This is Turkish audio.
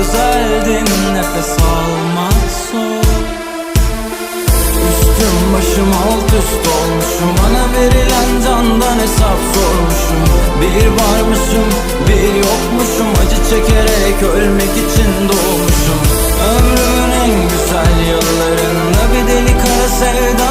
özeldin Nefes almak zor. Üstüm başım alt üst olmuşum. Bana verilen candan hesap sormuşum. Bir varmışım, bir yokmuşum. Acı çekerek ölmek için doğmuşum. Ömrümün en güzel yıllarında Bir deli kara sevdaya